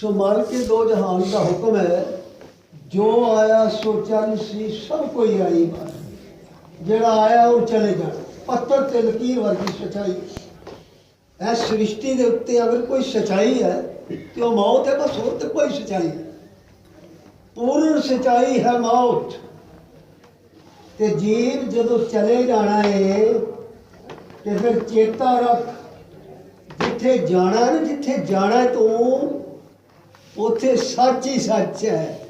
ਸੋ ਮਰ ਕੇ ਦੋ ਜਹਾਨ ਦਾ ਹੁਕਮ ਹੈ, ਜੋ ਆਇਆ ਸੋ ਚੱਲ ਸੀ, ਸਭ ਕੋਈ ਆਈ ਬਾਤ। ਜਿਹੜਾ ਆਇਆ ਉਹ ਚਲੇ ਜਾਣਾ। ਪੱਤਰ ਤੇ ਲਕੀਰ ਵਰਗੀ ਸਚਾਈ। ਇਹ ਸ੍ਰਿਸ਼ਟੀ ਦੇ ਉੱਤੇ ਅਗਰ ਕੋਈ ਸਚਾਈ ਹੈ, ਤੇ ਉਹ ਮੌਤ ਹੈ, ਬਸ ਹੋਰ ਤੇ ਕੋਈ ਸਚਾਈ ਨਹੀਂ। ਪੂਰਨ ਸਚਾਈ ਹੈ ਮੌਤ। ਤੇ ਜੀਵ ਜਦੋਂ ਚਲੇ ਜਾਣਾ ਏ, ਤੇ ਫਿਰ ਚੇਤਾ ਰੱਖ, ਜਿੱਥੇ ਜਾਣਾ ਨਾ, ਜਿੱਥੇ ਜਾਣਾ ਤੂੰ ਉੱਥੇ ਸੱਚ ਹੀ ਸੱਚ ਹੈ।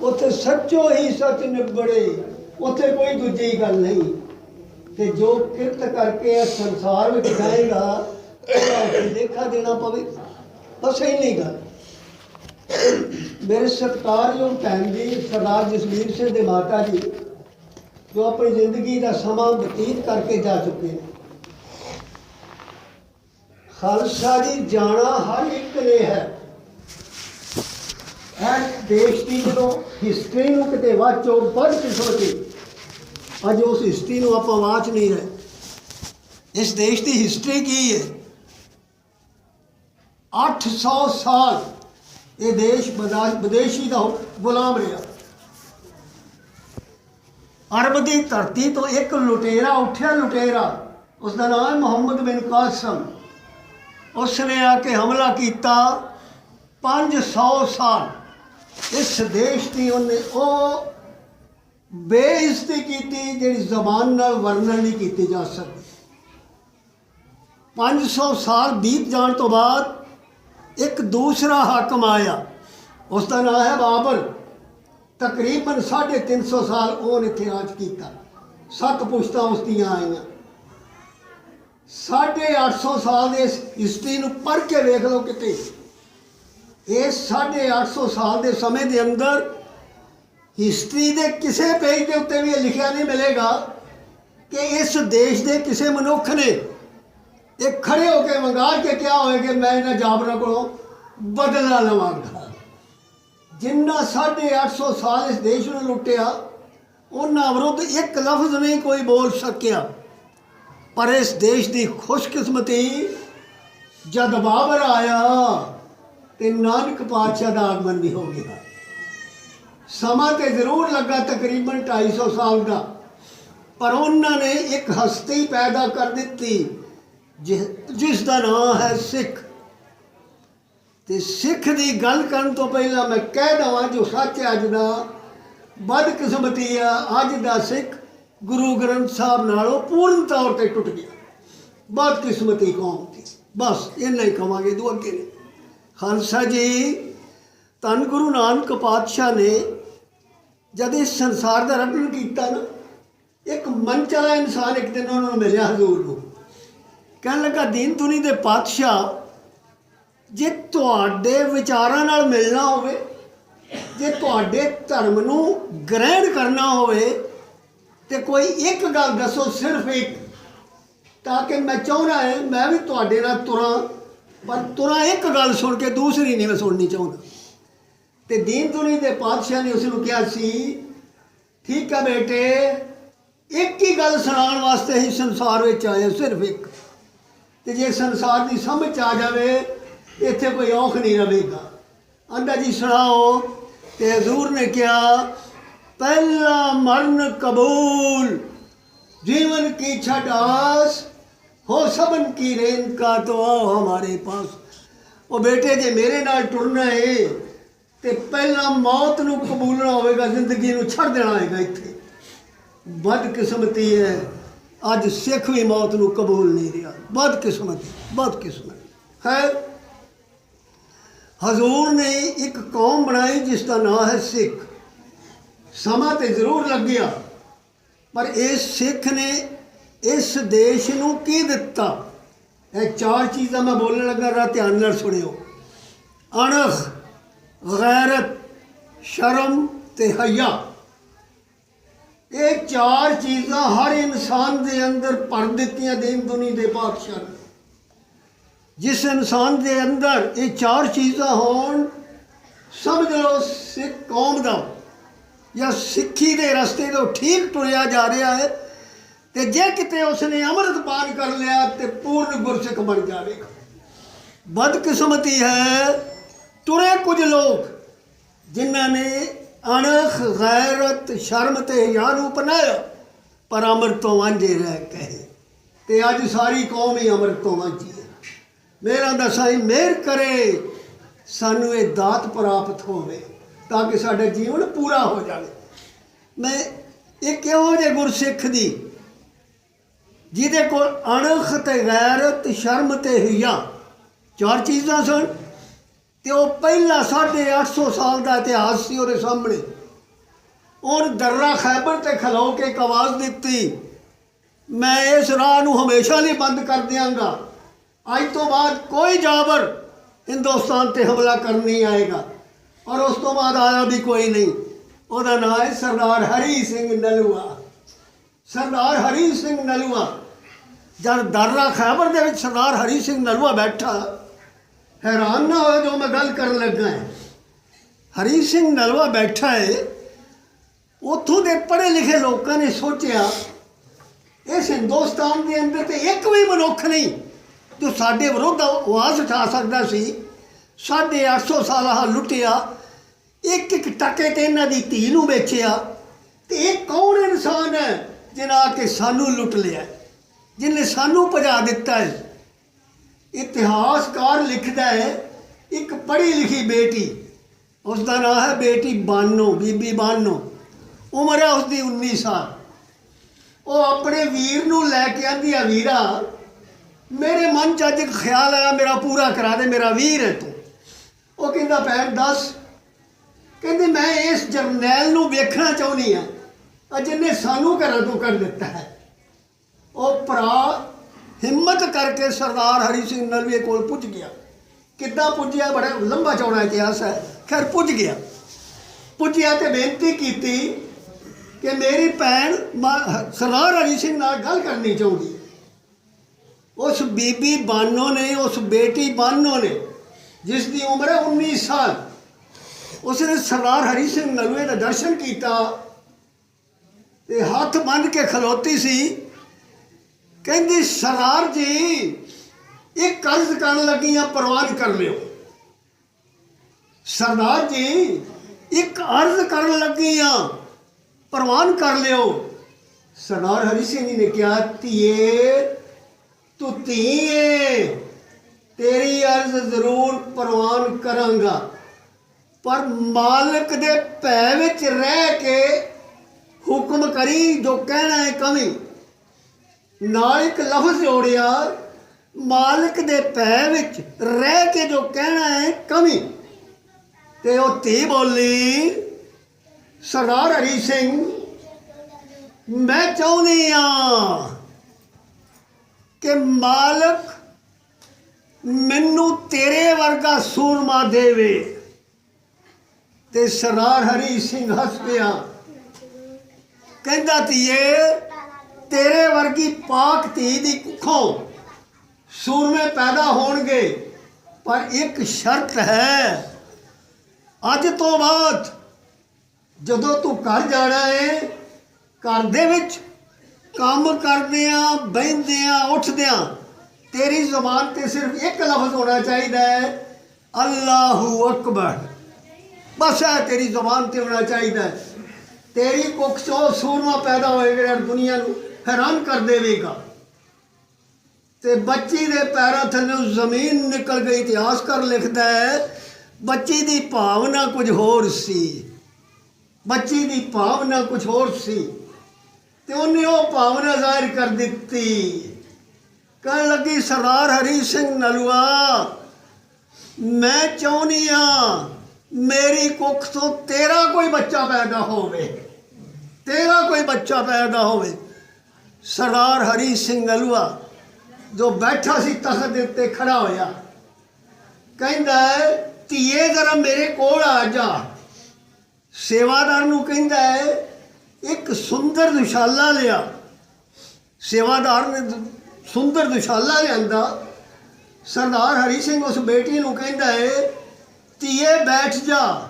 ਉੱਥੇ ਸੱਚੋ ਹੀ ਸੱਚ ਨਿਬੜੇ। ਉੱਥੇ ਕੋਈ ਦੂਜੀ ਗੱਲ ਨਹੀਂ। ਤੇ ਜੋ ਕਿਰਤ ਕਰਕੇ ਇਹ ਸੰਸਾਰ ਵਿੱਚ ਜਾਏਗਾ, ਉਹਦਾ ਦੇਖਾ ਦੇਣਾ ਪਵੇ। ਬਸ ਇੰਨੀ ਗੱਲ। ਮੇਰੇ ਸਤਿਕਾਰਯੋਗ ਭੈਣ ਜੀ, ਸਰਦਾਰ ਜਸਵੀਰ ਸਿੰਘ ਦੇ ਮਾਤਾ ਜੀ, ਜੋ ਆਪਣੀ ਜ਼ਿੰਦਗੀ ਦਾ ਸਮਾਂ ਬਤੀਤ ਕਰਕੇ ਜਾ ਚੁੱਕੇ ਨੇ। ਖਾਲਸਾ ਜੀ, ਜਾਣਾ ਹਰ ਇੱਕ ਨੇ ਹੈ। ਇਹ ਦੇਸ਼ ਦੀ ਜਦੋਂ ਹਿਸਟਰੀ ਨੂੰ ਕਿਤੇ ਵਾਚੋ ਪੜ੍ਹ ਕੇ ਸੋਚੀ, ਅੱਜ ਉਸ ਹਿਸਟਰੀ ਨੂੰ ਆਪਾਂ ਵਾਚ ਨਹੀਂ ਰਹੇ। ਇਸ ਦੇਸ਼ ਦੀ ਹਿਸਟਰੀ ਕੀ ਹੈ? 800 ਸਾਲ ਇਹ ਦੇਸ਼ ਬਦਾ- ਵਿਦੇਸ਼ੀ ਦਾ ਗੁਲਾਮ ਰਿਹਾ। ਅਰਬ ਦੀ ਧਰਤੀ ਤੋਂ ਇੱਕ ਲੁਟੇਰਾ ਉੱਠਿਆ, ਲੁਟੇਰਾ। ਉਸ ਦਾ ਨਾਮ ਹੈ ਮੁਹੰਮਦ ਬਿਨ ਕਾਸਮ। ਉਸ ਨੇ ਆ ਕੇ ਹਮਲਾ ਕੀਤਾ 500 ਸਾਲ। ਇਸ ਦੇਸ਼ ਦੀ ਉਹਨੇ ਉਹ ਬੇਇੱਜ਼ਤੀ ਕੀਤੀ, ਜਿਹੜੀ ਜ਼ਬਾਨ ਨਾਲ ਵਰਣਨ ਨਹੀਂ ਕੀਤੀ ਜਾ ਸਕਦੀ। 500 ਸਾਲ ਬੀਤ ਜਾਣ ਤੋਂ ਬਾਅਦ ਇੱਕ ਦੂਸਰਾ ਹਾਕਮ ਆਇਆ। ਉਸ ਦਾ ਨਾਮ ਹੈ ਬਾਬਰ ਤਕਰੀਬਨ 350 ਸਾਲ ਉਹਨੇ ਇੱਥੇ ਰਾਜ ਕੀਤਾ। ਸੱਤ ਪੁਸ਼ਤਾਂ ਉਸ ਦੀਆਂ ਆਈਆਂ। 850 ਸਾਲ ਦੇ ਇਸ ਹਿਸਟਰੀ ਨੂੰ ਪੜ੍ਹ ਕੇ ਵੇਖ ਲਓ ਕਿਤੇ। ਇਸ 850 ਸਾਲ ਦੇ ਸਮੇਂ ਦੇ ਅੰਦਰ ਹਿਸਟਰੀ ਦੇ ਕਿਸੇ ਪੇਜ ਦੇ ਉੱਤੇ ਵੀ ਇਹ ਲਿਖਿਆ ਨਹੀਂ ਮਿਲੇਗਾ ਕਿ ਇਸ ਦੇਸ਼ ਦੇ ਕਿਸੇ ਮਨੁੱਖ ਨੇ ਇਹ ਖੜੇ ਹੋ ਕੇ ਮੰਗਾ ਕੇ ਕਿਹਾ ਹੋਏ ਕਿ ਮੈਂ ਇਹਨਾਂ ਜਾਬਰਾਂ ਕੋਲੋਂ ਬਦਲਾ ਲਵਾਂਗਾ। ਜਿੰਨਾ 850 ਸਾਲ ਇਸ ਦੇਸ਼ ਨੂੰ ਲੁੱਟਿਆ, ਉਹਨਾਂ ਵਿਰੁੱਧ ਇੱਕ ਲਫ਼ਜ਼ ਨਹੀਂ ਕੋਈ ਬੋਲ ਸਕਿਆ। ਪਰ ਇਸ ਦੇਸ਼ ਦੀ ਖੁਸ਼ਕਿਸਮਤੀ ਜਦ ਬਾਬਰ ਆਇਆ ਤੇ ਨਾਨਕ ਪਾਤਸ਼ਾਹ ਦਾ ਆਗਮਨ ਵੀ ਹੋ ਗਿਆ। ਸਮਾਂ ਤੇ ਜ਼ਰੂਰ ਲੱਗਾ ਤਕਰੀਬਨ 250 ਸਾਲ ਦਾ, ਪਰ ਉਹਨਾਂ ਨੇ ਇੱਕ ਹਸਤੀ ਪੈਦਾ ਕਰ ਦਿੱਤੀ ਜਿਸ ਦਾ ਨਾਮ ਹੈ ਸਿੱਖ। ਤੇ ਸਿੱਖ ਦੀ ਗੱਲ ਕਰਨ ਤੋਂ ਪਹਿਲਾਂ ਮੈਂ ਕਹਿ ਦਵਾਂ ਜੋ ਸੱਚ ਅੱਜ ਦਾ ਬਦਕਿਸਮਤੀ ਆ, ਅੱਜ ਦਾ ਸਿੱਖ ਗੁਰੂ ਗ੍ਰੰਥ ਸਾਹਿਬ ਨਾਲੋਂ ਪੂਰਨ ਤੌਰ ਤੇ ਟੁੱਟ ਗਿਆ। ਬਦਕਿਸਮਤੀ ਕੌਮ ਦੀ। ਬਸ, ਇੰਨਾ ਹੀ ਕਵਾਂਗੇ, ਦੋ ਅੱਗੇ ਨਹੀਂ ਖਾਲਸਾ ਜੀ, ਧੰਨ ਗੁਰੂ ਨਾਨਕ ਪਾਤਸ਼ਾਹ ਨੇ ਜਦ ਇਸ ਸੰਸਾਰ ਦਾ ਰਟਨ ਕੀਤਾ ਨਾ, ਇੱਕ ਮੰਚ ਵਾਲਾ ਇਨਸਾਨ ਇੱਕ ਦਿਨ ਉਹਨਾਂ ਨੂੰ ਮਿਲਿਆ ਹਜ਼ੂਰ ਨੂੰ। ਕਹਿਣ ਲੱਗਾ, ਦੀਨ ਦੁਨੀ ਦੇ ਪਾਤਸ਼ਾਹ, ਜੇ ਤੁਹਾਡੇ ਵਿਚਾਰਾਂ ਨਾਲ ਮਿਲਣਾ ਹੋਵੇ, ਜੇ ਤੁਹਾਡੇ ਧਰਮ ਨੂੰ ਗ੍ਰਹਿਣ ਕਰਨਾ ਹੋਵੇ, ਤੇ ਕੋਈ ਇੱਕ ਗੱਲ ਦੱਸੋ ਸਿਰਫ ਇੱਕ, ਤਾਂ ਕਿ ਮੈਂ ਚਾਹੁੰਦਾ ਹੈ, ਮੈਂ ਵੀ ਤੁਹਾਡੇ ਨਾਲ ਤੁਰਾਂ ਪਰ ਤੁਰਾ ਇੱਕ ਗੱਲ ਸੁਣ ਕੇ ਦੂਸਰੀ ਨਹੀਂ ਮੈਂ ਸੁਣਨੀ ਚਾਹੁੰਦਾ। ਤੇ ਦੀਨ ਦੁਨੀ ਦੇ ਪਾਤਸ਼ਾਹ ਨੇ ਉਸ ਨੂੰ ਕਿਹਾ ਸੀ, ਠੀਕ ਹੈ ਬੇਟੇ, ਇੱਕ ਹੀ ਗੱਲ ਸੁਣਾਉਣ ਵਾਸਤੇ ਹੀ ਸੰਸਾਰ ਵਿੱਚ ਆਏ ਸਿਰਫ ਇੱਕ। ਤੇ ਜੇ ਸੰਸਾਰ ਦੀ ਸਮਝ ਆ ਜਾਵੇ, ਇੱਥੇ ਕੋਈ ਔਖ ਨਹੀਂ ਰਹੇਗਾ। ਅੰਦਾ ਜੀ, ਸੁਣਾਓ, ਤੇ ਹਜ਼ੂਰ ਨੇ ਕਿਹਾ, ਪਹਿਲਾ ਮਰਨ ਕਬੂਲ, ਜੀਵਨ ਕੀ ਛਡਾਸ ਹੋ ਸਭਨ ਕੀ ਰੇਨ ਕਾ ਤੋ ਆਓ ਹਮਾਰੇ ਪਾਸ। ਉਹ ਬੇਟੇ, ਜੇ ਮੇਰੇ ਨਾਲ ਟੁਰਨਾ ਏ, ਤੇ ਪਹਿਲਾਂ ਮੌਤ ਨੂੰ ਕਬੂਲਣਾ ਹੋਵੇਗਾ, ਜ਼ਿੰਦਗੀ ਨੂੰ ਛੱਡ ਦੇਣਾ ਹੋਵੇਗਾ ਇੱਥੇ। ਬਦ ਕਿਸਮਤੀ ਹੈ। ਅੱਜ ਸਿੱਖ ਵੀ ਮੌਤ ਨੂੰ ਕਬੂਲ ਨਹੀਂ ਰਿਹਾ। ਬਦ ਕਿਸਮਤ ਬਦ ਕਿਸਮਤ ਹੈ? ਹਜ਼ੂਰ ਨੇ ਇੱਕ ਕੌਮ ਬਣਾਈ, ਜਿਸ ਦਾ ਨਾਮ ਹੈ ਸਿੱਖ। ਸਮਾਂ ਤੇ ਜ਼ਰੂਰ ਲੱਗ ਗਿਆ, ਪਰ ਇਸ ਸਿੱਖ ਨੇ ਇਸ ਦੇਸ਼ ਨੂੰ ਕੀ ਦਿੱਤਾ? ਇਹ ਚਾਰ ਚੀਜ਼ਾਂ ਮੈਂ ਬੋਲਣ ਲੱਗਾ ਰਾ ਧਿਆਨ ਨਾਲ ਸੁਣਿਓ। ਅਣਖ, ਗੈਰਤ, ਸ਼ਰਮ ਤੇ ਹਯਾ ਇਹ ਚਾਰ ਚੀਜ਼ਾਂ ਹਰ ਇਨਸਾਨ ਦੇ ਅੰਦਰ ਭਰ ਦਿੱਤੀਆਂ ਦੀਨ ਦੁਨੀ ਦੇ ਪਾਤਸ਼ਾਹ ਨੇ। ਜਿਸ ਇਨਸਾਨ ਦੇ ਅੰਦਰ ਇਹ ਚਾਰ ਚੀਜ਼ਾਂ ਹੋਣ, ਸਮਝ ਲਓ ਸਿੱਖ ਕੌਮ ਦਾ ਜਾਂ ਸਿੱਖੀ ਦੇ ਰਸਤੇ ਤੋਂ ਠੀਕ ਤੁਰਿਆ ਜਾ ਰਿਹਾ ਹੈ ਤੇ ਜੇ ਕਿਤੇ ਉਸਨੇ ਅੰਮ੍ਰਿਤ ਪਾਨ ਕਰ ਲਿਆ ਤੇ ਪੂਰਨ ਗੁਰਸਿੱਖ ਬਣ ਜਾਵੇਗਾ ਬਦਕਿਸਮਤੀ ਹੈ, ਤੁਰੇ ਕੁਝ ਲੋਕ, ਜਿਨ੍ਹਾਂ ਨੇ ਅਣਖ, ਗੈਰਤ, ਸ਼ਰਮ ਤੇ ਹਿਆ ਨੂੰ ਅਪਣਾਇਆ ਪਰ ਅੰਮ੍ਰਿਤ ਤੋਂ ਵਾਂਝੇ ਰਹਿ ਗਏ ਤੇ ਅੱਜ ਸਾਰੀ ਕੌਮ ਹੀ ਅੰਮ੍ਰਿਤ ਤੋਂ ਵਾਂਝੀ ਹੈ। ਮੇਰਾ ਦਸਾਈ ਮਿਹਰ ਕਰੇ, ਸਾਨੂੰ ਇਹ ਦਾਤ ਪ੍ਰਾਪਤ ਹੋਵੇ, ਤਾਂ ਕਿ ਸਾਡਾ ਜੀਵਨ ਪੂਰਾ ਹੋ ਜਾਵੇ। ਮੈਂ ਇਹ ਕਿਹੋ ਜਿਹੇ ਗੁਰਸਿੱਖ ਦੀ ਜਿਹਦੇ ਕੋਲ ਅਣਖ ਤੇ ਗੈਰਤ ਸ਼ਰਮ ਤੇ ਹਿਆ। ਚਾਰ ਚੀਜ਼ਾਂ ਸਨ ਤੇ ਉਹ ਪਹਿਲਾ 850 ਸਾਲ ਦਾ ਇਤਿਹਾਸ ਸੀ ਉਹਦੇ ਸਾਹਮਣੇ। ਉਹਨ ਦਰਰਾ ਖੈਬਰ ਤੇ ਖਲੋ ਕੇ ਇੱਕ ਆਵਾਜ਼ ਦਿੱਤੀ, ਮੈਂ ਇਸ ਰਾਹ ਨੂੰ ਹਮੇਸ਼ਾ ਲਈ ਬੰਦ ਕਰ ਦਿਆਂਗਾ। ਅੱਜ ਤੋਂ ਬਾਅਦ ਕੋਈ ਜਾਬਰ ਹਿੰਦੁਸਤਾਨ ਤੇ ਹਮਲਾ ਕਰਨ ਨਹੀਂ ਆਏਗਾ। ਔਰ ਉਸ ਤੋਂ ਬਾਅਦ ਆਇਆ ਵੀ ਕੋਈ ਨਹੀਂ। ਉਹਦਾ ਨਾਮ ਹੈ ਸਰਦਾਰ ਹਰੀ ਸਿੰਘ ਨਲੂਆ। ਸਰਦਾਰ ਹਰੀ ਸਿੰਘ ਨਲੂਆ। ਜਦ ਦਰਰਾ ਖੈਬਰ ਦੇ ਵਿੱਚ ਸਰਦਾਰ ਹਰੀ ਸਿੰਘ ਨਲਵਾ ਬੈਠਾ, ਹੈਰਾਨ ਨਾ ਹੋਇਆ ਜੋ ਮੈਂ ਗੱਲ ਕਰਨ ਲੱਗਾ ਹਾਂ। ਹਰੀ ਸਿੰਘ ਨਲਵਾ ਬੈਠਾ ਹੈ ਉੱਥੋਂ ਦੇ ਪੜ੍ਹੇ ਲਿਖੇ ਲੋਕਾਂ ਨੇ ਸੋਚਿਆ ਇਸ ਹਿੰਦੁਸਤਾਨ ਦੇ ਅੰਦਰ ਤੇ ਇੱਕ ਵੀ ਮਨੁੱਖ ਨਹੀਂ, ਜੋ ਸਾਡੇ ਵਿਰੁੱਧ ਆਵਾਜ਼ ਉਠਾ ਸਕਦਾ ਸੀ। ਸਾਢੇ 800 ਸਾਲ ਆਹ ਲੁੱਟਿਆ, ਇੱਕ ਇੱਕ ਟਕੇ ਤੇ ਇਹਨਾਂ ਦੀ ਧੀ ਨੂੰ ਵੇਚਿਆ, ਤੇ ਇਹ ਕੌਣ ਇਨਸਾਨ ਹੈ ਜਿਹਨਾਂ ਆ ਕੇ ਸਾਨੂੰ ਲੁੱਟ ਲਿਆ? ਜਿਹਨੇ ਸਾਨੂੰ ਭਜਾ ਦਿੱਤਾ ਹੈ। ਇਤਿਹਾਸਕਾਰ ਲਿਖਦਾ ਹੈ, ਇੱਕ ਪੜ੍ਹੀ ਲਿਖੀ ਬੇਟੀ ਉਸ ਦਾ ਨਾਮ ਹੈ ਬੇਟੀ ਬਾਨੋ, ਬੀਬੀ ਬਾਨੋ। ਉਮਰ ਹੈ ਉਸ ਦੀ 19 ਸਾਲ। ਉਹ ਆਪਣੇ ਵੀਰ ਨੂੰ ਲੈ ਕੇ ਆਂਦੀ ਆ, ਵੀਰਾ, ਮੇਰੇ ਮਨ ਚ ਅੱਜ ਇੱਕ ਖਿਆਲ ਆਇਆ, ਮੇਰਾ ਪੂਰਾ ਕਰਾ ਦੇ, ਮੇਰਾ ਵੀਰ ਹੈ ਤੂੰ। ਉਹ ਕਹਿੰਦਾ, ਭੈਣ, ਦੱਸ। ਕਹਿੰਦੇ, ਮੈਂ ਇਸ ਜਰਨੈਲ ਨੂੰ ਵੇਖਣਾ ਚਾਹੁੰਦੀ ਆ ਆ ਜਿਹਨੇ ਸਾਨੂੰ ਘਰਾਂ ਤੋਂ ਕਰ ਦਿੱਤਾ ਹੈ। ਉਹ ਭਰਾ ਹਿੰਮਤ ਕਰਕੇ ਸਰਦਾਰ ਹਰੀ ਸਿੰਘ ਨਲਵੇ ਕੋਲ ਪੁੱਜ ਗਿਆ। ਕਿੱਦਾਂ ਪੁੱਜਿਆ? ਬੜਾ ਲੰਬਾ ਚੌੜਾ ਇਤਿਹਾਸ ਹੈ। ਖੈਰ, ਪੁੱਜ ਗਿਆ। ਪੁੱਜਿਆ ਤੇ ਬੇਨਤੀ ਕੀਤੀ ਕਿ ਮੇਰੀ ਭੈਣ ਮਾ- ਸਰਦਾਰ ਹਰੀ ਸਿੰਘ ਨਾਲ ਗੱਲ ਕਰਨੀ ਚਾਹੁੰਦੀ। ਉਸ ਬੀਬੀ ਬਾਨੋ ਨੇ, ਉਸ ਬੇਟੀ ਬਾਨੋ ਨੇ, ਜਿਸ ਦੀ ਉਮਰ ਹੈ 19 ਸਾਲ, ਉਸਨੇ ਸਰਦਾਰ ਹਰੀ ਸਿੰਘ ਨਲੂਏ ਦਾ ਦਰਸ਼ਨ ਕੀਤਾ ਤੇ ਹੱਥ ਬੰਨ੍ਹ ਕੇ ਖਲੋਤੀ ਸੀ। ਕਹਿੰਦੀ, ਸਰਦਾਰ ਜੀ ਇੱਕ ਕਰਜ਼ ਕਰਨ ਲੱਗੀਆਂ ਪ੍ਰਵਾਨ ਕਰ ਲਿਓ। ਸਰਦਾਰ ਜੀ, ਇੱਕ ਅਰਜ਼ ਕਰਨ ਲੱਗੀ ਲੱਗੀਆਂ ਪ੍ਰਵਾਨ ਕਰ ਲਿਓ। ਸਰਦਾਰ ਹਰੀ ਸਿੰਘ ਜੀ ਨੇ ਕਿਹਾ, ਧੀਏ, ਤੂੰ ਧੀ ਏ ਤੇਰੀ ਅਰਜ਼ ਜ਼ਰੂਰ ਪ੍ਰਵਾਨ ਕਰਾਂਗਾ। ਪਰ ਮਾਲਕ ਦੇ ਭੈ ਵਿੱਚ ਰਹਿ ਕੇ ਹੁਕਮ ਕਰੀ, ਜੋ ਕਹਿਣਾ ਹੈ ਕਵੀ। ਨਾਲ ਇੱਕ ਲਫ਼ਜ਼ ਜੋੜਿਆ, ਮਾਲਕ ਦੇ ਪੈ ਵਿੱਚ ਰਹਿ ਕੇ ਜੋ ਕਹਿਣਾ ਹੈ ਕਵੀ। ਤੇ ਉਹ ਧੀ ਬੋਲੀ, ਸਰਦਾਰ ਹਰੀ ਸਿੰਘ, ਮੈਂ ਚਾਹੁੰਦੀ ਆ ਕਿ ਮਾਲਕ ਮੈਨੂੰ ਤੇਰੇ ਵਰਗਾ ਸੂਰਮਾ ਦੇਵੇ। ਤੇ ਸਰਦਾਰ ਹਰੀ ਸਿੰਘ ਹੱਸ ਪਿਆ। ਕਹਿੰਦਾ, ਧੀਏ ਤੇਰੇ ਵਰਗੀ ਪਾਕ ਧੀ ਦੀ ਕੁੱਖੋਂ ਸੂਰਮੇ ਪੈਦਾ ਹੋਣਗੇ, ਪਰ ਇੱਕ ਸ਼ਰਤ ਹੈ। ਅੱਜ ਤੋਂ ਬਾਅਦ ਜਦੋਂ ਤੂੰ ਘਰ ਜਾਣਾ ਹੈ ਘਰ ਦੇ ਵਿੱਚ ਕੰਮ ਕਰਦਿਆਂ, ਬਹਿੰਦਿਆਂ, ਉੱਠਦਿਆਂ, ਤੇਰੀ ਜ਼ੁਬਾਨ ਤੇ ਸਿਰਫ ਇੱਕ ਲਫ਼ਜ਼ ਹੋਣਾ ਚਾਹੀਦਾ ਹੈ, ਅੱਲਾਹੂ ਅਕਬਰ। ਬਸ ਹੈ ਤੇਰੀ ਜ਼ੁਬਾਨ ਤੇ ਹੋਣਾ ਚਾਹੀਦਾ ਤੇਰੀ ਕੁੱਖ ਚੋਂ ਸੂਰਮਾ ਪੈਦਾ ਹੋਏਗਾ ਜਿਹੜਾ ਦੁਨੀਆ ਨੂੰ। ਹੈਰਾਨ ਕਰ ਦੇਵੇਗਾ। ਤੇ ਬੱਚੀ ਦੇ ਪੈਰਾਂ ਥੱਲੇ ਜ਼ਮੀਨ ਨਿਕਲ ਗਈ ਇਤਿਹਾਸਕਾਰ ਲਿਖਦਾ ਹੈ, ਬੱਚੀ ਦੀ ਭਾਵਨਾ ਕੁਝ ਹੋਰ ਸੀ। ਬੱਚੀ ਦੀ ਭਾਵਨਾ ਕੁਝ ਹੋਰ ਸੀ। ਤੇ ਉਹਨੇ ਉਹ ਭਾਵਨਾ ਜ਼ਾਹਿਰ ਕਰ ਦਿੱਤੀ। ਕਹਿਣ ਲੱਗੀ, ਸਰਦਾਰ ਹਰੀ ਸਿੰਘ ਨਲੂਆ, ਮੈਂ ਚਾਹੁੰਦੀ ਆ ਮੇਰੀ ਕੁੱਖ ਤੋਂ ਤੇਰਾ ਕੋਈ ਬੱਚਾ ਪੈਦਾ ਹੋਵੇ। ਤੇਰਾ ਕੋਈ ਬੱਚਾ ਪੈਦਾ ਹੋਵੇ। ਸਰਦਾਰ ਹਰੀ ਸਿੰਘ ਅਲੂਆ ਜੋ ਬੈਠਾ ਸੀ ਤਖਤ ਦੇ ਉੱਤੇ ਖੜਾ ਹੋਇਆ ਕਹਿੰਦਾ ਹੈ, ਧੀਏ ਜ਼ਰਾ ਮੇਰੇ ਕੋਲ ਆ ਜਾ। ਸੇਵਾਦਾਰ ਨੂੰ ਕਹਿੰਦਾ ਹੈ ਇੱਕ ਸੁੰਦਰ ਦੁਸ਼ਾਲਾ ਲਿਆ। ਸੇਵਾਦਾਰ ਨੇ ਸੁੰਦਰ ਦੁਸ਼ਾਲਾ ਲਿਆਂਦਾ। ਸਰਦਾਰ ਹਰੀ ਸਿੰਘ ਉਸ ਬੇਟੀ ਨੂੰ ਕਹਿੰਦਾ ਹੈ ਧੀਏ ਬੈਠ ਜਾ।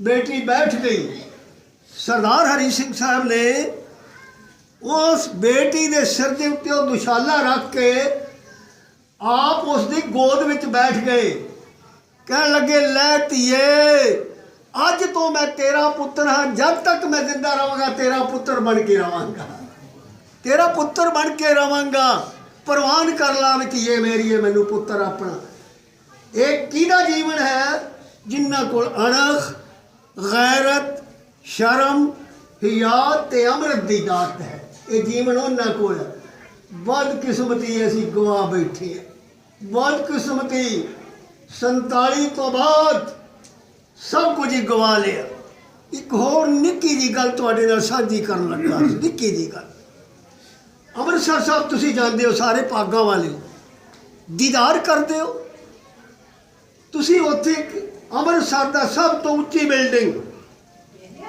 ਬੇਟੀ ਬੈਠ ਗਈ। ਸਰਦਾਰ ਹਰੀ ਸਿੰਘ ਸਾਹਿਬ ਨੇ ਉਸ ਬੇਟੀ ਦੇ ਸਿਰ ਦੇ ਉੱਤੇ ਉਹ ਦੁਸ਼ਾਲਾ ਰੱਖ ਕੇ ਆਪ ਉਸ ਦੀ ਗੋਦ ਵਿੱਚ ਬੈਠ ਗਏ। ਕਹਿਣ ਲੱਗੇ, ਲੈ ਧੀਏ, ਅੱਜ ਤੋਂ ਮੈਂ ਤੇਰਾ ਪੁੱਤਰ ਹਾਂ, ਜਦ ਤੱਕ ਮੈਂ ਜ਼ਿੰਦਾ ਰਵਾਂਗਾ ਤੇਰਾ ਪੁੱਤਰ ਬਣ ਕੇ ਰਵਾਂਗਾ ਤੇਰਾ ਪੁੱਤਰ ਬਣ ਕੇ ਰਵਾਂਗਾ ਪ੍ਰਵਾਨ ਕਰ ਲਾ ਵੀ ਧੀਏ ਮੇਰੀਏ ਮੈਨੂੰ ਪੁੱਤਰ ਆਪਣਾ। ਇਹ ਕਿਹਦਾ ਜੀਵਨ ਹੈ? ਜਿਨ੍ਹਾਂ ਕੋਲ ਅਣਖ, ਗੈਰਤ, ਸ਼ਰਮ ਹਿਆ ਤੇ ਅੰਮ੍ਰਿਤ ਦੀ ਦਾਤ ਹੈ। ਇਹ ਜੀਵਨ ਉਹਨਾਂ ਕੋਲ ਹੈ। ਬਦਕਿਸਮਤੀ ਅਸੀਂ ਗਵਾ ਬੈਠੇ ਹਾਂ। ਬਦਕਿਸਮਤੀ 47 ਤੋਂ ਬਾਅਦ ਸਭ ਕੁਝ ਹੀ ਗਵਾ ਲਿਆ। ਇੱਕ ਹੋਰ ਨਿੱਕੀ ਜੀ ਗੱਲ ਤੁਹਾਡੇ ਨਾਲ ਸਾਂਝੀ ਕਰਨ ਲੱਗਾ ਨਿੱਕੀ ਜੀ ਗੱਲ। ਅੰਮ੍ਰਿਤਸਰ ਸਾਹਿਬ ਤੁਸੀਂ ਜਾਂਦੇ ਹੋ ਸਾਰੇ ਪਾਗਾਂ ਵਾਲੇ। ਦੀਦਾਰ ਕਰਦੇ ਹੋ। ਤੁਸੀਂ ਉੱਥੇ ਅੰਮ੍ਰਿਤਸਰ ਦਾ ਸਭ ਤੋਂ ਉੱਚੀ ਬਿਲਡਿੰਗ,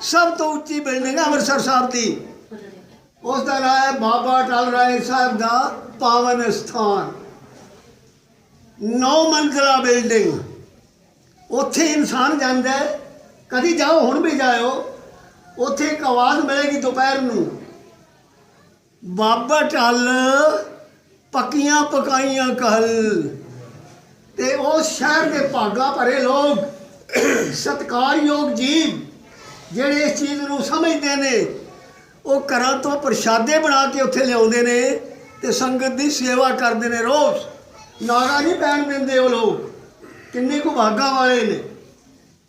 ਸਭ ਤੋਂ ਉੱਚੀ ਬਿਲਡਿੰਗ ਅੰਮ੍ਰਿਤਸਰ ਸਾਹਿਬ ਦੀ ਉਸ ਦਾ ਨਾਮ ਹੈ ਬਾਬਾ ਟਲ ਰਾਏ ਸਾਹਿਬ ਦਾ ਪਾਵਨ ਸਥਾਨ। ਨੌ ਮੰਜ਼ਲਾ ਬਿਲਡਿੰਗ। ਉੱਥੇ ਇਨਸਾਨ ਜਾਂਦਾ ਕਦੀ ਜਾਓ, ਹੁਣ ਵੀ ਜਾਇਓ। ਉੱਥੇ ਇੱਕ ਆਵਾਜ਼ ਮਿਲੇਗੀ ਦੁਪਹਿਰ ਨੂੰ। ਬਾਬਾ ਟਲ ਪੱਕੀਆਂ ਪਕਾਈਆਂ ਕਹਲ ਤੇ ਉਹ ਸ਼ਹਿਰ ਦੇ ਭਾਗਾ ਭਰੇ ਲੋਕ। ਸਤਕਾਰਯੋਗ ਜੀਵ, ਜਿਹੜੇ ਇਸ ਚੀਜ਼ ਨੂੰ ਸਮਝਦੇ ਨੇ ਉਹ ਘਰਾਂ ਤੋਂ ਪ੍ਰਸ਼ਾਦੇ ਬਣਾ ਕੇ ਉੱਥੇ ਲਿਆਉਂਦੇ ਨੇ ਤੇ ਸੰਗਤ ਦੀ ਸੇਵਾ ਕਰਦੇ ਨੇ ਰੋਜ਼। ਨਾਰਾ ਨਹੀਂ ਪੈਣ ਦਿੰਦੇ ਉਹ ਲੋਕ। ਕਿੰਨੇ ਕੁ ਭਾਗਾ ਵਾਲੇ ਨੇ।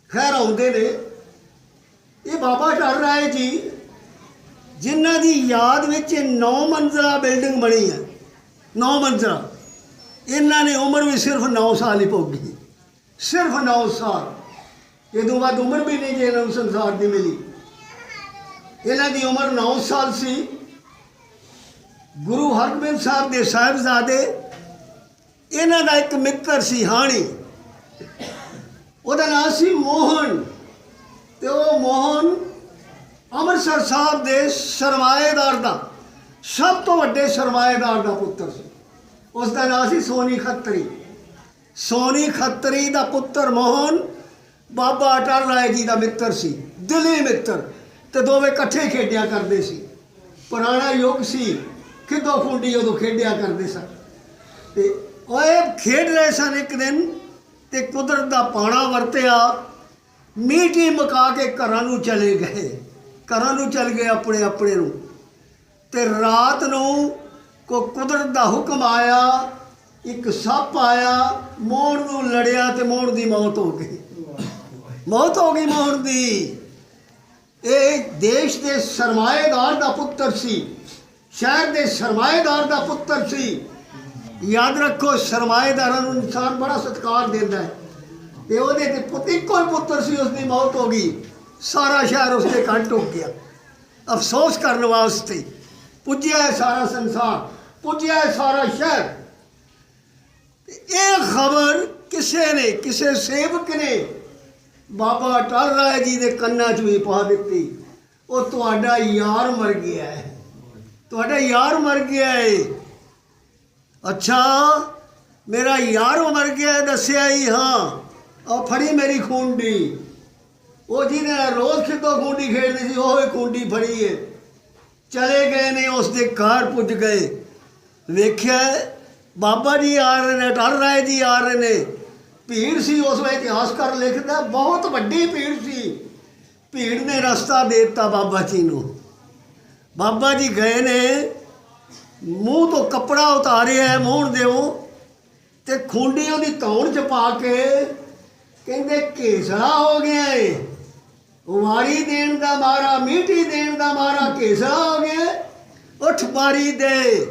ਖੈਰ ਆਉਂਦੇ ਨੇ। ਇਹ ਬਾਬਾ ਟਲ ਰਾਏ ਜੀ, ਜਿਨ੍ਹਾਂ ਦੀ ਯਾਦ ਵਿੱਚ ਨੌ ਮੰਜ਼ਲਾ ਬਿਲਡਿੰਗ ਬਣੀ ਹੈ। ਨੌ ਮੰਜ਼ਲਾ। ਇਹਨਾਂ ਨੇ ਉਮਰ ਵੀ ਸਿਰਫ 9 ਸਾਲ ਹੀ ਭੋਗੀ। ਸਿਰਫ 9 ਸਾਲ। ਇਹ ਤੋਂ ਬਾਅਦ ਉਮਰ ਵੀ ਨਹੀਂ ਜੇ ਇਹਨਾਂ ਨੂੰ ਸੰਸਾਰ ਦੀ ਮਿਲੀ। ਇਹਨਾਂ ਦੀ ਉਮਰ 9 ਸਾਲ ਸੀ। ਗੁਰੂ ਹਰਗੋਬਿੰਦ ਸਾਹਿਬ ਦੇ ਸਾਹਿਬਜ਼ਾਦੇ, ਇਹਨਾਂ ਦਾ ਇੱਕ ਮਿੱਤਰ ਸੀ ਹਾਣੀ। ਉਹਦਾ ਨਾਮ ਸੀ ਮੋਹਨ। ਤੇ ਉਹ ਮੋਹਨ ਅੰਮ੍ਰਿਤਸਰ ਸਾਹਿਬ ਦੇ ਸਰਮਾਏਦਾਰ ਦਾ, ਸਭ ਤੋਂ ਵੱਡੇ ਸਰਮਾਏਦਾਰ ਦਾ ਪੁੱਤਰ ਸੀ। ਉਸ ਦਾ ਨਾਮ ਸੀ ਸੋਨੀ ਖੱਤਰੀ। ਸੋਨੀ ਖੱਤਰੀ ਦਾ ਪੁੱਤਰ ਮੋਹਨ ਬਾਬਾ ਅਟਲ ਰਾਏ ਜੀ ਦਾ ਮਿੱਤਰ ਸੀ, ਦਿਲੀ ਮਿੱਤਰ। ਤੇ ਦੋਵੇਂ ਇਕੱਠੇ ਖੇਡਿਆ ਕਰਦੇ ਸੀ। ਪੁਰਾਣਾ ਯੁੱਗ ਸੀ ਖਿੱਦੋ ਖੁੰਡੀ ਉਦੋਂ ਖੇਡਿਆ ਕਰਦੇ ਸਨ। ਤੇ ਉਹ ਇਹ ਖੇਡ ਰਹੇ ਸਨ ਇੱਕ ਦਿਨ ਤੇ ਕੁਦਰਤ ਦਾ ਪਾਣਾ ਵਰਤਿਆ। ਮੀਟੀ ਮਕਾ ਕੇ ਘਰਾਂ ਨੂੰ ਚਲੇ ਗਏ। ਘਰਾਂ ਨੂੰ ਚਲ ਗਏ ਆਪਣੇ ਆਪਣੇ ਨੂੰ। ਤੇ ਰਾਤ ਨੂੰ ਕੋ ਕੁਦਰਤ ਦਾ ਹੁਕਮ ਆਇਆ, ਇੱਕ ਸੱਪ ਆਇਆ ਮੋਹਣ ਨੂੰ ਲੜਿਆ ਤੇ ਮੋਹਣ ਦੀ ਮੌਤ ਹੋ ਗਈ। ਮੌਤ ਹੋ ਗਈ ਮੋਹਣ ਦੀ। ਇਹ ਦੇਸ਼ ਦੇ ਸਰਮਾਏਦਾਰ ਦਾ ਪੁੱਤਰ ਸੀ, ਸ਼ਹਿਰ ਦੇ ਸਰਮਾਏਦਾਰ ਦਾ ਪੁੱਤਰ ਸੀ। ਯਾਦ ਰੱਖੋ, ਸਰਮਾਏਦਾਰਾਂ ਨੂੰ ਇਨਸਾਨ ਬੜਾ ਸਤਿਕਾਰ ਦਿੰਦਾ ਹੈ। ਤੇ ਉਹਦੇ ਤੇ ਪੁੱਤ, ਇੱਕੋ ਹੀ ਪੁੱਤਰ ਸੀ ਉਸ ਦੀ ਮੌਤ ਹੋ ਗਈ। ਸਾਰਾ ਸ਼ਹਿਰ ਉਸ ਦੇ ਕੰਨ ਟੁੱਕ ਗਿਆ। ਅਫਸੋਸ ਕਰਨ ਵਾਸਤੇ ਪੁੱਜਿਆ ਹੈ ਸਾਰਾ ਸੰਸਾਰ, ਪੁੱਜਿਆ ਹੈ ਸਾਰਾ ਸ਼ਹਿਰ। ਇਹ ਖਬਰ ਕਿਸੇ ਨੇ, ਕਿਸੇ ਸੇਵਕ ਨੇ ਬਾਬਾ ਟਲ ਰਾਏ ਜੀ ਦੇ ਕੰਨਾਂ 'ਚ ਵੀ ਪਾ ਦਿੱਤੀ। ਉਹ ਤੁਹਾਡਾ ਯਾਰ ਮਰ ਗਿਆ ਹੈ। ਤੁਹਾਡਾ ਯਾਰ ਮਰ ਗਿਆ ਹੈ। ਅੱਛਾ, ਮੇਰਾ ਯਾਰ ਮਰ ਗਿਆ ਦੱਸਿਆ ਹੀ ਹਾਂ। ਉਹ ਫੜੀ ਮੇਰੀ ਖੂੰਡੀ। ਉਹ ਜਿਹਨੇ ਰੋਜ਼ ਖਿੱਦੋ ਖੂੰਡੀ ਖੇਡਦੀ ਸੀ, ਉਹ ਹੀ ਖੂੰਡੀ ਫੜੀ ਹੈ। ਚਲੇ ਗਏ ਨੇ, ਉਸ ਦੇ ਘਰ ਪੁੱਜ ਗਏ। ਵੇਖਿਆ, ਬਾਬਾ ਜੀ ਆ ਰਹੇ ਨੇ ਅਟਲ ਰਾਏ ਜੀ ਆ ਰਹੇ ਨੇ। ਭੀੜ ਸੀ, ਉਸ ਵੇਲੇ ਇਤਿਹਾਸਕਾਰ ਲਿਖਦਾ, ਬਹੁਤ ਵੱਡੀ ਭੀੜ ਸੀ। ਭੀੜ ਨੇ ਰਸਤਾ ਦੇ ਦਿੱਤਾ ਬਾਬਾ ਜੀ ਨੂੰ। ਬਾਬਾ ਜੀ ਗਏ ਨੇ, ਮੂੰਹ ਤੋਂ ਕੱਪੜਾ ਉਤਾਰਿਆ ਮੋਹਣ ਦਿਓ ਤੇ ਖੁੰਡੀ ਉਹਦੀ ਧੌਣ ਚ ਪਾ ਕੇ ਕਹਿੰਦੇ ਘੇਸੜਾ ਹੋ ਗਿਆ ਏ। ਉਮਾਰੀ ਦੇਣ ਦਾ ਮਾਰਾ ਮੀਟੀ ਦੇਣ ਦਾ ਮਾਰਾ ਘੇਸੜਾ ਹੋ ਗਿਆ ਉੱਠ ਬਾਰੀ ਦੇ।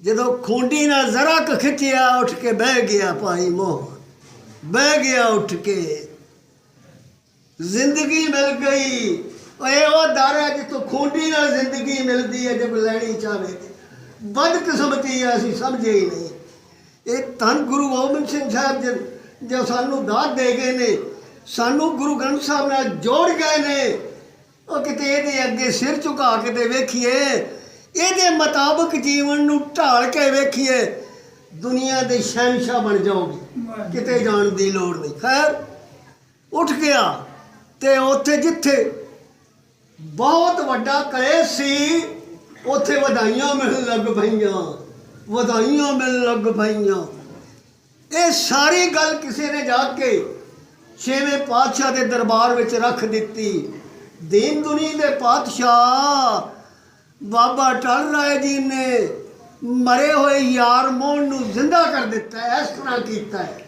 ਜਦੋਂ ਖੁੰਡੀ ਨਾਲ ਜ਼ਰਾ ਕੁ ਖਿੱਚਿਆ, ਉੱਠ ਕੇ ਬਹਿ ਗਿਆ ਭਾਈ ਮੋਹ ਬਹਿ ਗਿਆ ਉੱਠ ਕੇ। ਜ਼ਿੰਦਗੀ ਮਿਲ ਗਈ। ਓਏ, ਉਹ ਦਰ ਹੈ ਜਿੱਥੋਂ ਖੁੰਡੀ ਨਾਲ ਜ਼ਿੰਦਗੀ ਮਿਲਦੀ ਹੈ ਜੇ ਲੈਣੀ ਚਾਹਵੇ ਤੇ। ਬਦਕਿਸਮਤੀ ਹੈ ਅਸੀਂ ਸਮਝੇ ਹੀ ਨਹੀਂ। ਇਹ ਧੰਨ ਗੁਰੂ ਗੋਬਿੰਦ ਸਿੰਘ ਸਾਹਿਬ ਜੀ, ਜੋ ਸਾਨੂੰ ਦਾਤ ਦੇ ਗਏ ਨੇ, ਸਾਨੂੰ ਗੁਰੂ ਗ੍ਰੰਥ ਸਾਹਿਬ ਨਾਲ ਜੋੜ ਗਏ ਨੇ। ਉਹ ਕਿਤੇ ਇਹਦੇ ਅੱਗੇ ਸਿਰ ਝੁਕਾ ਕੇ ਤੇ ਵੇਖੀਏ, ਇਹਦੇ ਮੁਤਾਬਕ ਜੀਵਨ ਨੂੰ ਢਾਲ ਕੇ ਵੇਖੀਏ ਦੁਨੀਆ ਦੇ ਸ਼ਹਿਨशाह ਬਣ ਜਾਓਗੇ। ਕਿਤੇ ਜਾਣ ਦੀ ਲੋੜ ਨਹੀਂ। ਖੈਰ ਉੱਠ ਗਿਆ ਤੇ ਉੱਥੇ ਜਿੱਥੇ ਬਹੁਤ ਵੱਡਾ ਕਲੇਸ਼ ਸੀ ਉੱਥੇ ਵਧਾਈਆਂ ਮਿਲਣ ਲੱਗ ਪਈਆਂ। ਵਧਾਈਆਂ ਮਿਲਣ ਲੱਗ ਪਈਆਂ। ਇਹ ਸਾਰੀ ਗੱਲ ਕਿਸੇ ਨੇ ਜਾ ਕੇ ਛੇਵੇਂ ਪਾਤਸ਼ਾਹ ਦੇ ਦਰਬਾਰ ਵਿੱਚ ਰੱਖ ਦਿੱਤੀ। ਦੀਨ ਦੁਨੀ ਦੇ ਪਾਤਸ਼ਾਹ ਬਾਬਾ ਟਲ ਰਾਏ ਜੀ ਨੇ ਮਰੇ ਹੋਏ ਯਾਰ ਮੋਹਨ ਨੂੰ ਜ਼ਿੰਦਾ ਕਰ ਦਿੱਤਾ ਹੈ, ਇਸ ਤਰ੍ਹਾਂ ਕੀਤਾ ਹੈ।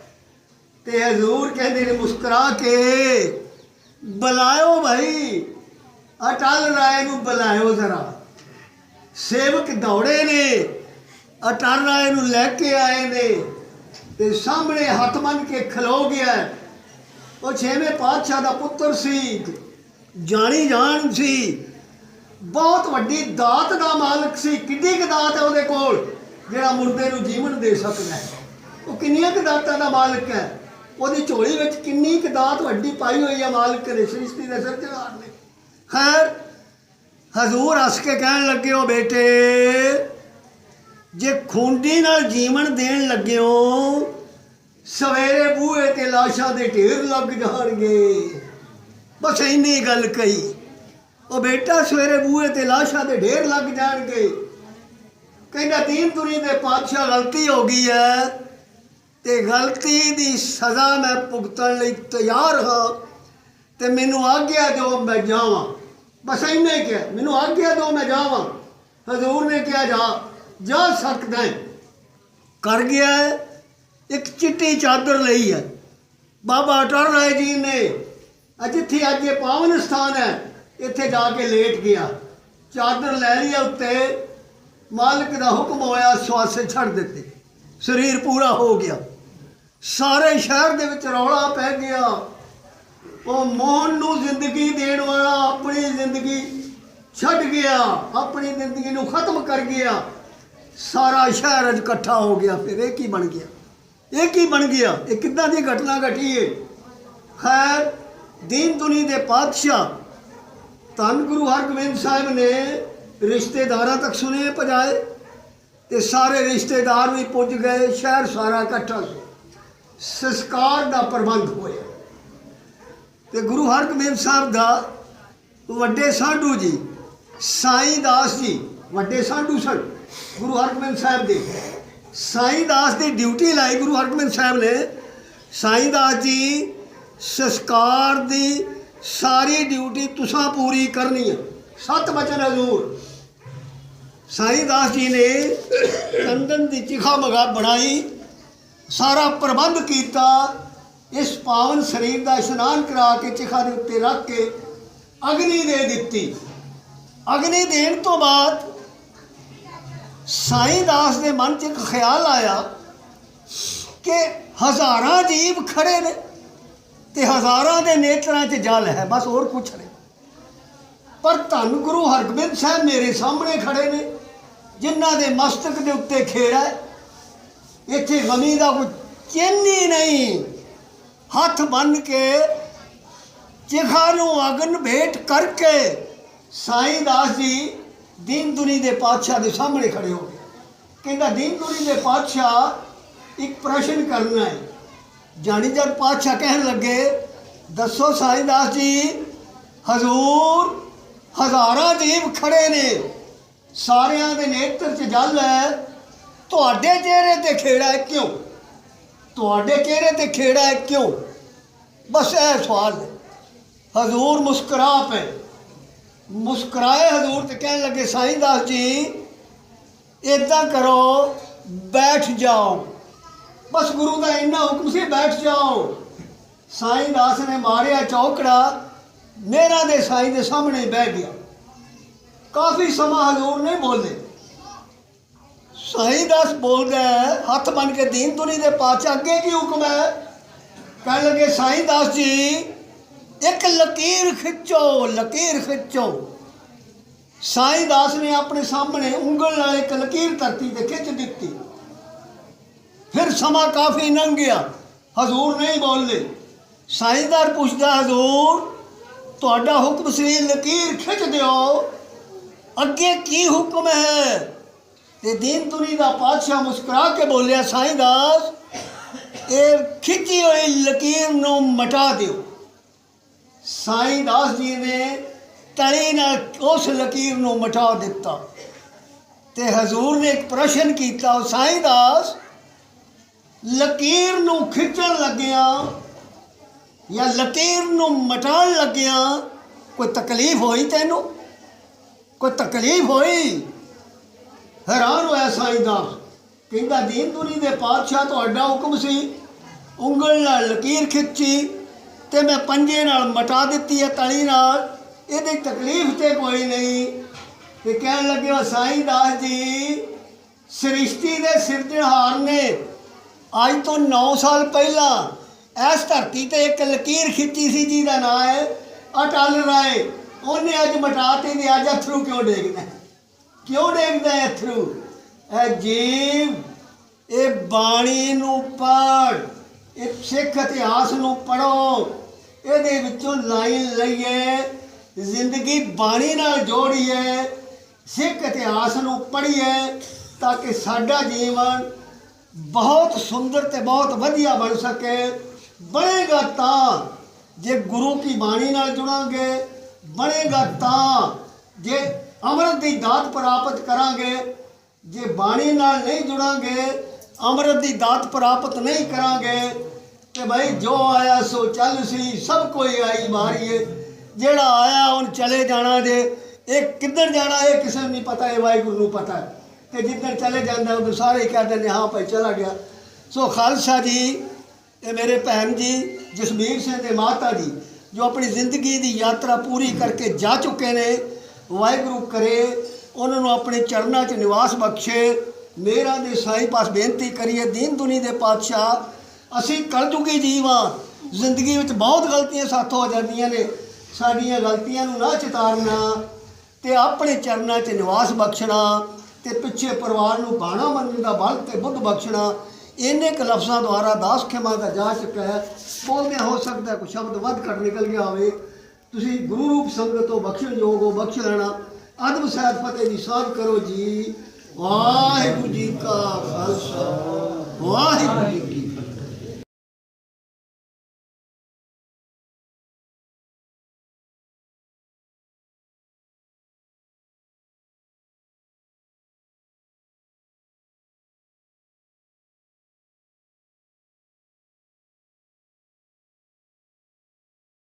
ਤੇ ਹਜ਼ੂਰ ਕਹਿੰਦੇ ਨੇ ਮੁਸਕਰਾ ਕੇ ਬੁਲਾਇਓ ਭਾਈ ਅਟਲ ਰਾਏ ਨੂੰ ਬੁਲਾਇਓ ਜ਼ਰਾ। ਸੇਵਕ ਦੌੜੇ ਨੇ ਅਟਲ ਰਾਏ ਨੂੰ ਲੈ ਕੇ ਆਏ ਨੇ ਤੇ ਸਾਹਮਣੇ ਹੱਥ ਮੰਨ ਕੇ ਖਲੋ ਗਿਆ ਉਹ ਛੇਵੇਂ ਪਾਤਸ਼ਾਹ ਦਾ ਪੁੱਤਰ ਸੀ ਜਾਣੀ ਜਾਣ ਸੀ। ਬਹੁਤ ਵੱਡੀ ਦਾਤ ਦਾ ਮਾਲਕ ਸੀ। ਕਿੰਨੀ ਕੁ ਦਾਤ ਹੈ ਉਹਦੇ ਕੋਲ? ਜਿਹੜਾ ਮੁਰਦੇ ਨੂੰ ਜੀਵਨ ਦੇ ਸਕਦਾ ਹੈ। ਉਹ ਕਿੰਨੀਆਂ ਕੁ ਦਾਤਾਂ ਦਾ ਮਾਲਕ ਹੈ? ਉਹਦੀ ਝੋਲੀ ਵਿੱਚ ਕਿੰਨੀ ਕੁ ਦਾਤ ਵੱਡੀ ਪਾਈ ਹੋਈ ਹੈ ਮਾਲਕ ਨੇ, ਸ੍ਰਿਸ਼ਟੀ ਦੇ ਸਿਰਜਣਹਾਰ ਨੇ। ਖੈਰ, ਹਜ਼ੂਰ ਹੱਸ ਕੇ ਕਹਿਣ ਲੱਗੇ ਹੋ, ਬੇਟੇ, ਜੇ ਖੁੰਡੀ ਨਾਲ ਜੀਵਨ ਦੇਣ ਲੱਗਿਓ, ਸਵੇਰੇ ਬੂਹੇ ਤੇ ਲਾਸ਼ਾਂ ਦੇ ਢੇਰ ਲੱਗ ਜਾਣਗੇ। ਬਸ ਇੰਨੀ ਗੱਲ ਕਹੀ। ਉਹ ਬੇਟਾ ਸਵੇਰੇ ਬੂਹੇ ਤੇ ਲਾਸ਼ਾਂ ਦੇ ਢੇਰ ਲੱਗ ਜਾਣਗੇ। ਕਹਿੰਦਾ ਤੀਨ ਦੁਨੀ ਦੇ ਪਾਤਸ਼ਾਹ, ਗਲਤੀ ਹੋ ਗਈ ਹੈ ਤੇ ਗਲਤੀ ਦੀ ਸਜ਼ਾ ਮੈਂ ਭੁਗਤਣ ਲਈ ਤਿਆਰ ਹਾਂ ਤੇ ਮੈਨੂੰ ਆਗਿਆ ਦਿਓ, ਮੈਂ ਜਾਵਾਂ। ਬਸ ਇੰਨਾ ਹੀ ਕਿਹਾ। ਮੈਨੂੰ ਆਗਿਆ ਦਿਓ, ਮੈਂ ਜਾਵਾਂ। ਹਜ਼ੂਰ ਨੇ ਕਿਹਾ, ਜਾ ਜਾ ਸਕਦਾ ਹੈ। ਕਰ ਗਿਆ। ਹੈ ਇੱਕ ਚਿੱਟੀ ਚਾਦਰ ਲਈ ਹੈ। ਬਾਬਾ ਅਟਲ ਰਾਏ ਜੀ ਨੇ, ਅੱਜ ਇੱਥੇ ਅੱਜ ਇਹ ਪਾਵਨ ਸਥਾਨ ਹੈ। ਇੱਥੇ ਜਾ ਕੇ ਲੇਟ ਗਿਆ। ਚਾਦਰ ਲੈ ਲਈ ਹੈ ਉੱਤੇ। ਮਾਲਕ ਦਾ ਹੁਕਮ ਹੋਇਆ, ਸਵਾਸੇ ਛੱਡ ਦਿੱਤੇ। ਸਰੀਰ ਪੂਰਾ ਹੋ ਗਿਆ। ਸਾਰੇ ਸ਼ਹਿਰ ਦੇ ਵਿੱਚ ਰੌਲਾ ਪੈ ਗਿਆ। ਉਹ ਮੋਹਨ ਨੂੰ ਜ਼ਿੰਦਗੀ ਦੇਣ ਵਾਲਾ ਆਪਣੀ ਜ਼ਿੰਦਗੀ ਛੱਡ ਗਿਆ। ਆਪਣੀ ਜ਼ਿੰਦਗੀ ਨੂੰ ਖਤਮ ਕਰ ਗਿਆ। ਸਾਰਾ ਸ਼ਹਿਰ ਅੱਜ ਇਕੱਠਾ ਹੋ ਗਿਆ। ਫਿਰ ਇਹ ਕੀ ਬਣ ਗਿਆ? ਇਹ ਕੀ ਬਣ ਗਿਆ? ਇਹ ਕਿੱਦਾਂ ਦੀ ਘਟਨਾ ਘਟੀ ਹੈ ਖੈਰ, ਦੀਨ ਦੁਨੀ ਦੇ ਪਾਤਸ਼ਾਹ ਧੰਨ ਗੁਰੂ ਹਰਗੋਬਿੰਦ ਸਾਹਿਬ ਨੇ ਰਿਸ਼ਤੇਦਾਰਾਂ ਤੱਕ ਸੁਨੇ ਪਜਾਏ ਤੇ ਸਾਰੇ ਰਿਸ਼ਤੇਦਾਰ ਵੀ ਪੁੱਜ ਗਏ, ਸ਼ਹਿਰ ਸਾਰਾ ਇਕੱਠਾ ਸੀ ਸੰਸਕਾਰ ਦਾ ਪ੍ਰਬੰਧ ਹੋਇਆ। ਤੇ ਗੁਰੂ ਹਰਗੋਬਿੰਦ ਸਾਹਿਬ ਦਾ ਵੱਡੇ ਸਾਧੂ ਜੀ, ਸਾਈਂ ਦਾਸ ਜੀ, ਵੱਡੇ ਸਾਧੂ ਸਨ ਗੁਰੂ ਹਰਗੋਬਿੰਦ ਸਾਹਿਬ ਦੇ। ਸਾਈਂ ਦਾਸ ਦੀ ਡਿਊਟੀ ਲਾਈ ਗੁਰੂ ਹਰਗੋਬਿੰਦ ਸਾਹਿਬ ਨੇ। ਸਾਈਂ ਦਾਸ ਜੀ ਸੰਸਕਾਰ ਦੀ ਸਾਰੀ ਡਿਊਟੀ ਤੁਸਾਂ ਪੂਰੀ ਕਰਨੀ ਹੈ ਸਤ ਬਚਨ ਹਜ਼ੂਰ। ਸਾਈਂ ਦਾਸ ਜੀ ਨੇ ਚੰਦਨ ਦੀ ਚਿਖਾ ਮਗਾ ਬਣਾਈ, ਸਾਰਾ ਪ੍ਰਬੰਧ ਕੀਤਾ, ਇਸ ਪਾਵਨ ਸਰੀਰ ਦਾ ਇਸ਼ਨਾਨ ਕਰਾ ਕੇ ਚਿਖਾ ਦੇ ਉੱਤੇ ਰੱਖ ਕੇ ਅਗਨੀ ਦੇ ਦਿੱਤੀ। ਅਗਨੀ ਦੇਣ ਤੋਂ ਬਾਅਦ ਸਾਈਂ ਦਾਸ ਦੇ ਮਨ 'ਚ ਇੱਕ ਖਿਆਲ ਆਇਆ ਕਿ ਹਜ਼ਾਰਾਂ ਜੀਵ ਖੜੇ ਨੇ। ਤੇ ਹਜ਼ਾਰਾਂ ਦੇ ਨੇਤਰਾਂ 'ਚ ਜਲ ਹੈ, ਬਸ ਹੋਰ ਕੁਛ ਨਹੀਂ। ਪਰ ਧੰਨ ਗੁਰੂ ਹਰਗੋਬਿੰਦ ਸਾਹਿਬ ਮੇਰੇ ਸਾਹਮਣੇ ਖੜੇ ਨੇ, ਜਿਨ੍ਹਾਂ ਦੇ ਮਸਤਕ ਦੇ ਉੱਤੇ ਖੇੜਾ ਹੈ। ਇੱਥੇ ਗਮੀ ਦਾ ਕੋਈ ਚਿੰਨ੍ਹ ਹੀ ਨਹੀਂ। ਹੱਥ ਬੰਨ ਕੇ ਚਿਖਾ ਨੂੰ ਅਗਨ ਭੇਟ ਕਰਕੇ ਸਾਈਂ ਦਾਸ ਜੀ ਦੀਨ ਦੁਨੀ ਦੇ ਪਾਤਸ਼ਾਹ ਦੇ ਸਾਹਮਣੇ ਖੜੇ ਹੋ ਗਏ। ਕਹਿੰਦਾ, ਦੀਨ ਦੁਨੀ ਦੇ ਪਾਤਸ਼ਾਹ, ਇੱਕ ਪ੍ਰਸ਼ਨ ਕਰਨਾ ਹੈ। ਜਾਣੀ ਜਦ ਪਾਤਸ਼ਾਹ ਕਹਿਣ ਲੱਗੇ, ਦੱਸੋ ਸਾਈਂ ਦਾਸ ਜੀ, ਹਜ਼ੂਰ ਹਜ਼ਾਰਾਂ ਜੀਵ ਖੜੇ ਨੇ। ਸਾਰਿਆਂ ਦੇ ਨੇਤਰ 'ਚ ਜਲ ਹੈ। ਤੁਹਾਡੇ ਚਿਹਰੇ ਤੇ ਖੇੜਾ ਹੈ ਕਿਉਂ? ਤੁਹਾਡੇ ਚਿਹਰੇ ਤੇ ਖੇੜਾ ਹੈ ਕਿਉਂ? ਬਸ ਇਹ ਸਵਾਲ ਹੈ। ਹਜ਼ੂਰ ਮੁਸਕਰਾ ਪਏ ਮੁਸਕਰਾਏ ਹਜ਼ੂਰ ਤੇ ਕਹਿਣ ਲੱਗੇ, ਸਾਈਂ ਦਾਸ ਜੀ ਇਦਾਂ ਕਰੋ, ਬੈਠ ਜਾਓ। ਬਸ ਗੁਰੂ ਦਾ ਇੰਨਾ ਹੁਕਮ ਸੀ, ਬੈਠ ਜਾਓ। ਸਾਈਂ ਦਾਸ ਨੇ ਮਾਰਿਆ ਚੌਕੜਾ ਮੇਰਾ ਦੇ ਸਾਈਂ ਦੇ ਸਾਹਮਣੇ ਬਹਿ ਗਿਆ। ਕਾਫੀ ਸਮਾਂ ਹਜ਼ੂਰ ਨਹੀਂ ਬੋਲੇ। ਸਾਈਂ ਦਾਸ ਬੋਲਦਾ ਹੱਥ ਬਨ ਕੇ ਦੀਨ ਦੁਨੀ ਦੇ ਪਾਛ ਅੱਗੇ ਕੀ ਹੁਕਮ ਹੈ? ਕਹਿਣ ਲੱਗੇ, ਸਾਈਂ ਦਾਸ ਜੀ, ਇੱਕ ਲਕੀਰ ਖਿੱਚੋ ਲਕੀਰ ਖਿੱਚੋ। ਸਾਈਂ ਦਾਸ ਨੇ ਆਪਣੇ ਸਾਹਮਣੇ ਉਂਗਲ ਨਾਲ ਇੱਕ ਲਕੀਰ ਧਰਤੀ ਤੇ ਖਿੱਚ ਦਿੱਤੀ। ਫਿਰ ਸਮਾਂ ਕਾਫੀ ਲੰਘ ਗਿਆ। ਹਜ਼ੂਰ ਨਹੀਂ ਬੋਲਦੇ। ਸਾਈਂਦਾਰ ਪੁੱਛਦਾ, ਹਜ਼ੂਰ, ਤੁਹਾਡਾ ਹੁਕਮ ਸੀ ਲਕੀਰ ਖਿੱਚ ਦਿਓ। ਅੱਗੇ ਕੀ ਹੁਕਮ ਹੈ? ਤੇ ਦੀਨ ਦੁਨੀ ਦਾ ਪਾਤਸ਼ਾਹ ਮੁਸਕਰਾ ਕੇ ਬੋਲਿਆ ਸਾਈਂ ਦਾਸ ਇਹ ਖਿੱਚੀ ਹੋਈ ਲਕੀਰ ਨੂੰ ਮਟਾ ਦਿਓ। ਸਾਈਂ ਦਾਸ ਜੀ ਨੇ ਤਲੀ ਨਾਲ ਉਸ ਲਕੀਰ ਨੂੰ ਮਟਾ ਦਿੱਤਾ। ਤੇ ਹਜ਼ੂਰ ਨੇ ਇੱਕ ਪ੍ਰਸ਼ਨ ਕੀਤਾ, ਉਹ ਸਾਈਂ ਦਾਸ ਲਕੀਰ ਨੂੰ ਖਿੱਚਣ ਲੱਗਿਆ ਜਾਂ ਲਕੀਰ ਨੂੰ ਮਟਾਉਣ ਲੱਗਿਆ, ਕੋਈ ਤਕਲੀਫ ਹੋਈ ਤੈਨੂੰ? ਕੋਈ ਤਕਲੀਫ ਹੋਈ? ਹੈਰਾਨ ਹੋਇਆ ਸਾਈਂ ਸਾਈਂਦਾਸ ਕਹਿੰਦਾ, ਦੀਨ ਦੁਨੀ ਦੇ ਪਾਤਸ਼ਾਹ ਤੁਹਾਡਾ ਹੁਕਮ ਸੀ। ਉਂਗਲ ਨਾਲ ਲਕੀਰ ਖਿੱਚੀ ਤੇ ਮੈਂ ਪੰਜੇ ਨਾਲ ਮਟਾ ਦਿੱਤੀ ਹੈ ਤਲੀ ਨਾਲ। ਇਹਦੀ ਤਕਲੀਫ ਤੇ ਕੋਈ ਨਹੀਂ। ਤੇ ਕਹਿਣ ਲੱਗਿਆ ਸਾਈਂ ਦਾਸ ਜੀ, ਸ੍ਰਿਸ਼ਟੀ ਦੇ ਸਿਰਜਣਹਾਰ ਨੇ। ਅੱਜ ਤੋਂ 9 ਸਾਲ ਪਹਿਲਾਂ ਇਸ ਧਰਤੀ ਤੇ ਇੱਕ ਲਕੀਰ ਖਿੱਚੀ ਸੀ, ਜਿਹਦਾ ਨਾਂ ਹੈ ਅਟਲ ਰਾਏ। ਉਹਨੇ ਅੱਜ ਮਟਾਤੀ ਤੇ ਅੱਜ ਅਥਰੂ ਕਿਉਂ ਡੇਗਦਾ? ਕਿਉਂ ਡੇਗਦਾ ਹੈ ਅਥਰੂ? ਇਹ ਜੀਵ, ਇਹ ਬਾਣੀ ਨੂੰ ਪੜ ਇਹ ਸਿੱਖ ਇਤਿਹਾਸ ਨੂੰ ਪੜੋ ਇਹਦੇ ਵਿੱਚੋਂ ਲਾਈਨ ਲਈਏ, ਜ਼ਿੰਦਗੀ ਬਾਣੀ ਨਾਲ ਜੋੜੀਏ, ਸਿੱਖ ਇਤਿਹਾਸ ਨੂੰ ਪੜ੍ਹੀਏ, ਤਾਂ ਕਿ ਸਾਡਾ ਜੀਵਨ ਬਹੁਤ ਸੁੰਦਰ ਤੇ ਬਹੁਤ ਵਧੀਆ ਬਣ ਸਕੇ। ਬਣੇਗਾ ਤਾਂ ਜੇ ਗੁਰੂ ਕੀ ਬਾਣੀ ਨਾਲ ਜੁੜਾਂਗੇ, ਬਣੇਗਾ ਤਾਂ ਜੇ ਅੰਮ੍ਰਿਤ ਦੀ ਦਾਤ ਪ੍ਰਾਪਤ ਕਰਾਂਗੇ, ਜੇ ਬਾਣੀ ਨਾਲ ਨਹੀਂ ਜੁੜਾਂਗੇ, ਅੰਮ੍ਰਿਤ ਦੀ ਦਾਤ ਪ੍ਰਾਪਤ ਨਹੀਂ ਕਰਾਂਗੇ, ਤੇ ਭਾਈ ਜੋ ਆਇਆ ਸੋ ਚੱਲ ਸੀ, ਸਭ ਕੋਈ ਆਈ ਮਾਰੀਏ। ਜਿਹੜਾ ਆਇਆ ਹੁਣ ਚਲੇ ਜਾਣਾ ਜੇ। ਇਹ ਕਿੱਧਰ ਜਾਣਾ, ਇਹ ਕਿਸੇ ਨੂੰ ਨਹੀਂ ਪਤਾ, ਇਹ ਵਾਹਿਗੁਰੂ ਨੂੰ ਪਤਾ। ਹੈ ਤੇ ਜਿੱਧਰ ਚਲੇ ਜਾਂਦਾ, ਉਹ ਸਾਰੇ ਹੀ ਕਹਿੰਦੇ ਨੇ ਹਾਂ ਭਾਈ ਚਲਾ ਗਿਆ। ਸੋ ਖਾਲਸਾ ਜੀ ਇਹ ਮੇਰੇ ਭੈਣ ਜੀ ਜਸਮੀਰ ਸਿੰਘ ਦੇ ਮਾਤਾ ਜੀ, ਜੋ ਆਪਣੀ ਜ਼ਿੰਦਗੀ ਦੀ ਯਾਤਰਾ ਪੂਰੀ ਕਰਕੇ ਜਾ ਚੁੱਕੇ ਨੇ, ਵਾਹਿਗੁਰੂ ਕਰੇ, ਉਹਨਾਂ ਨੂੰ ਆਪਣੇ ਚਰਨਾਂ 'ਚ ਨਿਵਾਸ ਬਖਸ਼ੇ, ਮੇਰਾ ਦੇ ਸਾਈ ਪਾਸ ਬੇਨਤੀ ਕਰੀਏ, ਦੀਨ ਦੁਨੀ ਦੇ ਪਾਤਸ਼ਾਹ, ਅਸੀਂ ਕਲਯੁਗੀ ਜੀਵ ਹਾਂ ਜ਼ਿੰਦਗੀ ਵਿੱਚ ਬਹੁਤ ਗਲਤੀਆਂ ਸਾਥੋਂ ਹੋ ਜਾਂਦੀਆਂ ਨੇ, ਸਾਡੀਆਂ ਗਲਤੀਆਂ ਨੂੰ ਨਾ ਚਿਤਾਰਨਾ ਤੇ ਆਪਣੇ ਚਰਨਾਂ 'ਚ ਨਿਵਾਸ ਬਖਸ਼ਣਾ ਤੇ ਪਿੱਛੇ ਪਰਿਵਾਰ ਨੂੰ ਬਾਣਾ ਮੰਨਣ ਦਾ ਬਲ ਤੇ ਬੁੱਧ ਬਖਸ਼ਣਾ, ਇਹਨੇ ਕੁ ਲਫ਼ਜ਼ਾਂ ਦੁਆਰਾ ਦਾਸ ਖਿਮਾ ਦਾ ਜਾ ਚੁੱਕਾ ਹੈ। ਬੋਲਦਿਆਂ ਹੋ ਸਕਦਾ ਕੋਈ ਸ਼ਬਦ ਵੱਧ ਘੱਟ ਨਿਕਲ ਗਿਆ ਹੋਵੇ। ਤੁਸੀਂ ਗੁਰੂ ਰੂਪ ਸੰਗਤ ਤੋਂ ਬਖਸ਼ਣ ਯੋਗ ਹੋ, ਬਖਸ਼ ਲੈਣਾ। ਅਦਬ ਸਾਹਿਬ ਫਤਿਹ ਦੀ ਸਾਧ ਕਰੋ ਜੀ। ਵਾਹਿਗੁਰੂ ਜੀ ਕਾ ਖਾਲਸਾ। ਵਾਹਿਗੁਰੂ ਜੀ